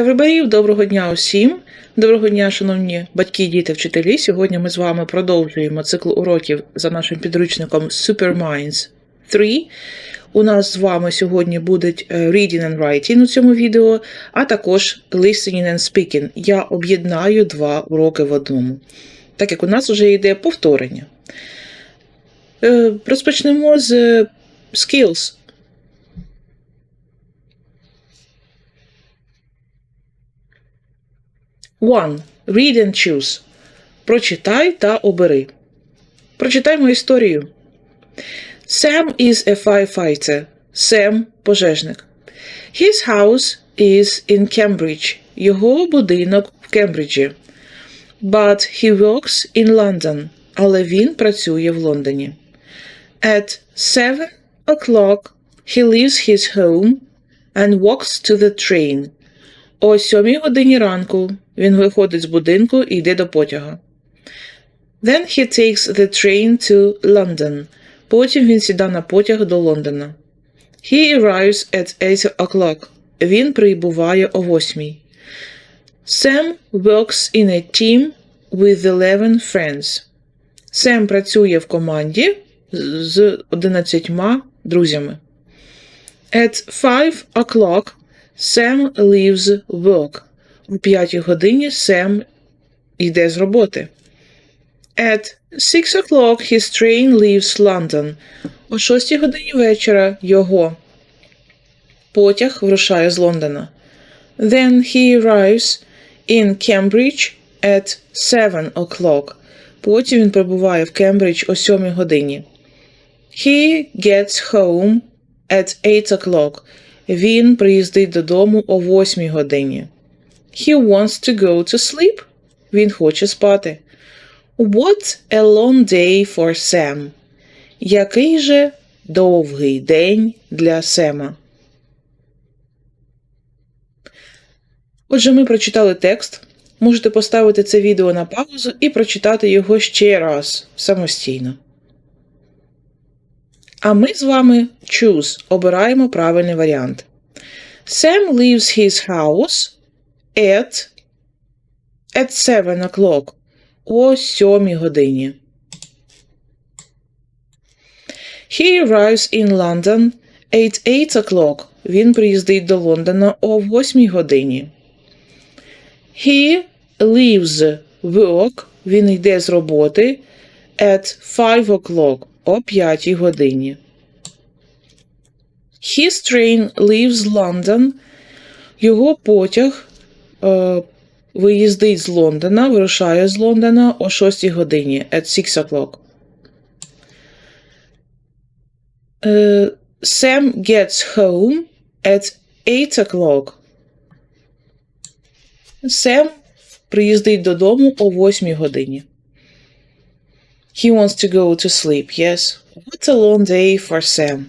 everybody! Доброго дня усім! Доброго дня, шановні батьки, діти, вчителі. Сьогодні ми з вами продовжуємо цикл уроків за нашим підручником Superminds 3. У нас з вами сьогодні будуть е, reading and writing у цьому відео, а також listening and speaking. Я об'єднаю два уроки в одному, так як у нас вже йде повторення. Е, Розпочнемо з е, skills. One. Read and choose. Прочитай та обери. Прочитаймо історію. Sam is a firefighter. Сем – пожежник. His house is in Cambridge. Його будинок в Кембриджі. But he works in London. Але він працює в Лондоні. At seven o'clock he leaves his home and walks to the train. О сьомій годині ранку він виходить з будинку і йде до потяга. Then he takes the train to London. Потім він сіда на потяг до Лондона. He arrives at 8 o'clock. Він прибуває о восьмій. Sam works in a team with 11 friends. Сем працює в команді з 11 друзями. At 5 o'clock Sam leaves work. О 5 годині Сем йде з роботи. At 6 o'clock his train leaves London. О 6 годині вечора його потяг вирушає з Лондона. Then he arrives in Cambridge at 7 o'clock. Потім він прибуває в Кембридж о 7 годині. He gets home at 8 o'clock. Він приїздить додому о 8 годині. He wants to go to sleep. Він хоче спати. What a long day for Sam. Який же довгий день для Сема. Отже, ми прочитали текст. Можете поставити це відео на паузу і прочитати його ще раз самостійно. А ми з вами choose обираємо правильний варіант. Sam leaves his house at at 7 o'clock о 7 годині. He arrives in London at 8 o'clock. Він приїздить до Лондона о 8 годині. He leaves work. Він йде з роботи at 5 o'clock о 5 годині. His train leaves London. Його потяг е, виїздить з Лондона, вирушає з Лондона о 6 годині at 6 o'clock. Е, Sam gets home at 8 o'clock. Сем приїздить додому о 8 годині. He wants to go to sleep, yes. What a long day for Sam.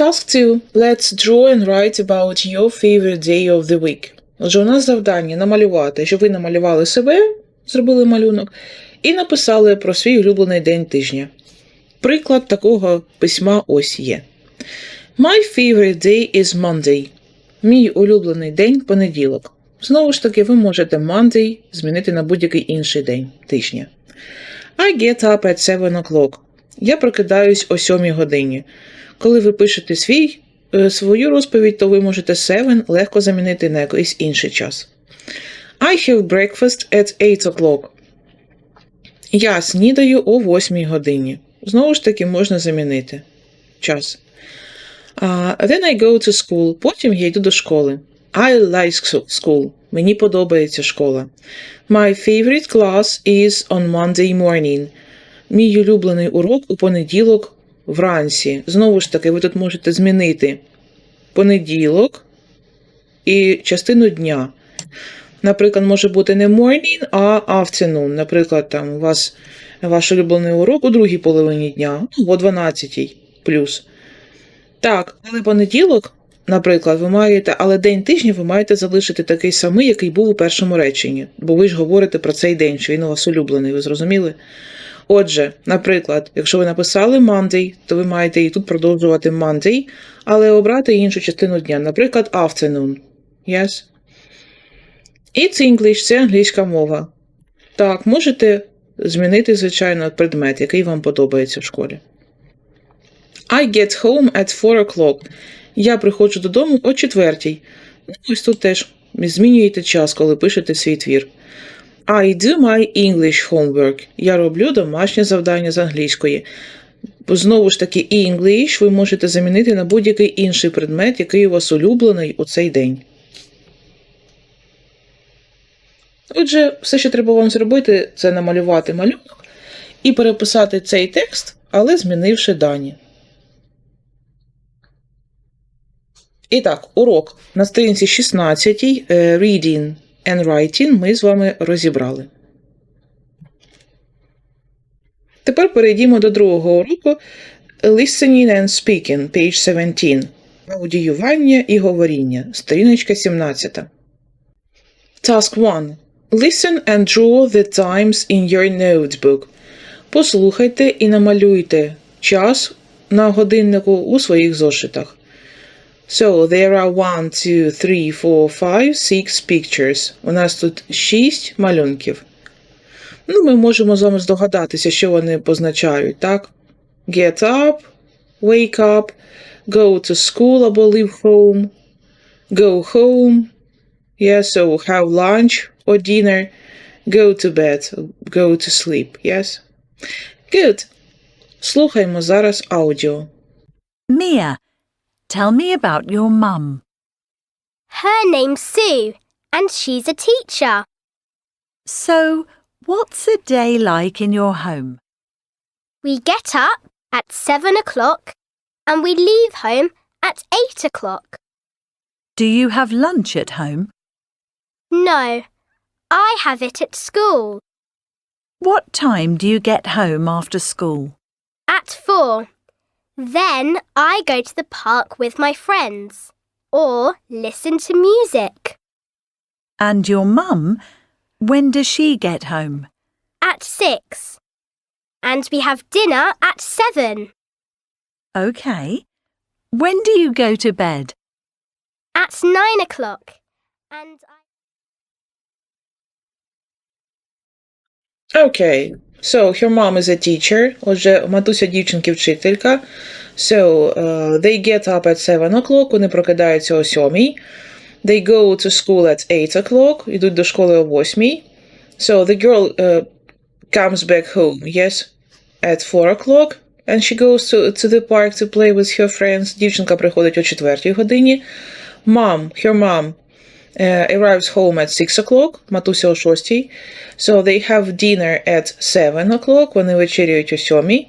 Task 2. Let's draw and write about your favorite day of the week. Отже, у нас завдання намалювати, щоб ви намалювали себе, зробили малюнок, і написали про свій улюблений день тижня. Приклад такого письма ось є. My favorite day is Monday. Мій улюблений день понеділок. Знову ж таки, ви можете Monday змінити на будь-який інший день тижня. I get up at 7 o'clock. Я прокидаюсь о 7 годині. Коли ви пишете свій, е, свою розповідь, то ви можете 7 легко замінити на якийсь інший час. I have breakfast at 8 o'clock. Я снідаю о 8 годині. Знову ж таки, можна замінити час. Uh, then I go to school. Потім я йду до школи. I like school. Мені подобається школа. My favorite class is on Monday morning. Мій улюблений урок у понеділок вранці. Знову ж таки, ви тут можете змінити понеділок і частину дня. Наприклад, може бути не morning, а afternoon. Наприклад, там у вас ваш улюблений урок у другій половині дня, ну, о 12 плюс. Так, але понеділок наприклад, ви маєте, але день тижня ви маєте залишити такий самий, який був у першому реченні, бо ви ж говорите про цей день, що він у вас улюблений, ви зрозуміли? Отже, наприклад, якщо ви написали Monday, то ви маєте і тут продовжувати Monday, але обрати іншу частину дня, наприклад, afternoon. Yes? It's English – це англійська мова. Так, можете змінити, звичайно, предмет, який вам подобається в школі. I get home at 4 o'clock. Я приходжу додому о 4. Ну, ось тут теж змінюєте час, коли пишете свій твір. I do my English homework. Я роблю домашнє завдання з англійської. Знову ж таки, English ви можете замінити на будь-який інший предмет, який у вас улюблений у цей день. Отже, все, що треба вам зробити, це намалювати малюнок і переписати цей текст, але змінивши дані. І так, урок на сторінці 16 е, Reading and Writing ми з вами розібрали. Тепер перейдімо до другого уроку Listening and Speaking, page 17. Аудіювання і говоріння, сторіночка 17. Task 1. Listen and draw the times in your notebook. Послухайте і намалюйте час на годиннику у своїх зошитах. So, there are one, two, three, four, five, six pictures. У нас тут шість малюнків. Ну, ми можемо з вами здогадатися, що вони позначають, так? Get up, wake up, go to school або leave home, go home, yeah, so have lunch or dinner, go to bed, go to sleep, yes? Good. Слухаймо зараз аудіо. Mia, tell me about your mum. Her name's Sue, and she's a teacher. So, what's a day like in your home? We get up at seven o'clock and we leave home at eight o'clock. Do you have lunch at home? No, I have it at school What time do you get home after school? at four. Then I go to the park with my friends or listen to music And your mum, when does she get home? at six. And we have dinner at seven OK. When do you go to bed? at nine o'clock. And I Okay. So, her mom is a teacher. Отже, матуся дівчинки вчителька. So, uh, they get up at 7 o'clock, вони прокидаються о 7. They go to school at 8 o'clock, йдуть до школи о 8. So, the girl uh, comes back home, yes, at 4 o'clock. And she goes to, to the park to play with her friends. Дівчинка приходить о 4 годині. Mom, her mom, uh, arrives home at 6 o'clock, матуся о 6. So they have dinner at 7 o'clock, вони вечеряють о 7.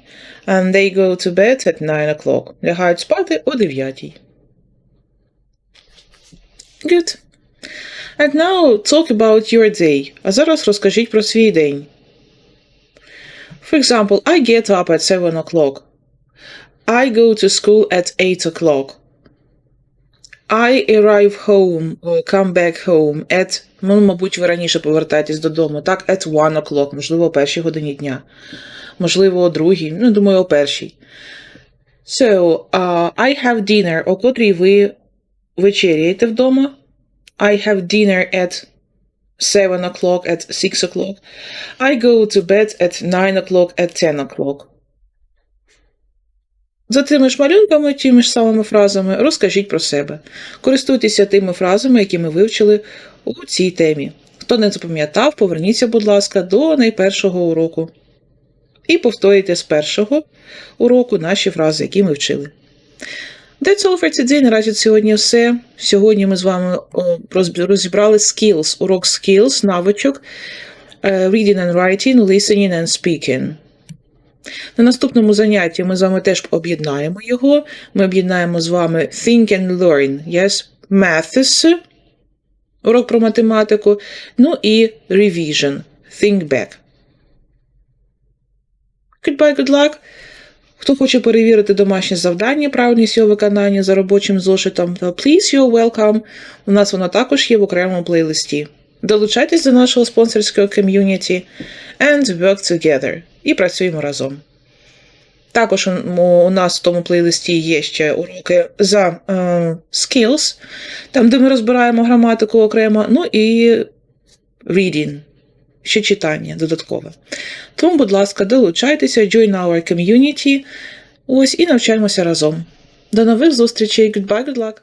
And they go to bed at 9 o'clock. Лягають спати о 9. Good. And now talk about your day. А зараз розкажіть про свій день. For example, I get up at 7 o'clock. I go to school at 8 o'clock. I arrive home or come back home at, ну, мабуть, ви раніше повертаєтесь додому, так, at one o'clock, можливо, о першій годині дня, можливо, о другій, ну, думаю, о першій. So, uh, I have dinner, о котрій ви вечеряєте вдома. I have dinner at 7 o'clock, at 6 o'clock. I go to bed at 9 o'clock, at 10 o'clock. За тими ж малюнками, тими ж самими фразами, розкажіть про себе. Користуйтеся тими фразами, які ми вивчили у цій темі. Хто не запам'ятав, поверніться, будь ласка, до найпершого уроку. І повторюйте з першого уроку наші фрази, які ми вчили. That's all for today. Наразі сьогодні все. Сьогодні ми з вами розібрали skills, урок skills, навичок, е, reading and writing, listening and speaking. На наступному занятті ми з вами теж об'єднаємо його. Ми об'єднаємо з вами Think and Learn, yes, Maths, урок про математику, ну і Revision, Think Back. Goodbye, good luck. Хто хоче перевірити домашнє завдання, правильність його виконання за робочим зошитом, то please you're welcome. У нас воно також є в окремому плейлисті. Долучайтесь до нашого спонсорського ком'юніті and work together. І працюємо разом. Також у- нас в тому плейлисті є ще уроки за е, skills, там, де ми розбираємо граматику окремо, ну і reading, ще читання додаткове. Тому, будь ласка, долучайтеся, join our community. Ось і навчаємося разом. До нових зустрічей. Goodbye, good luck!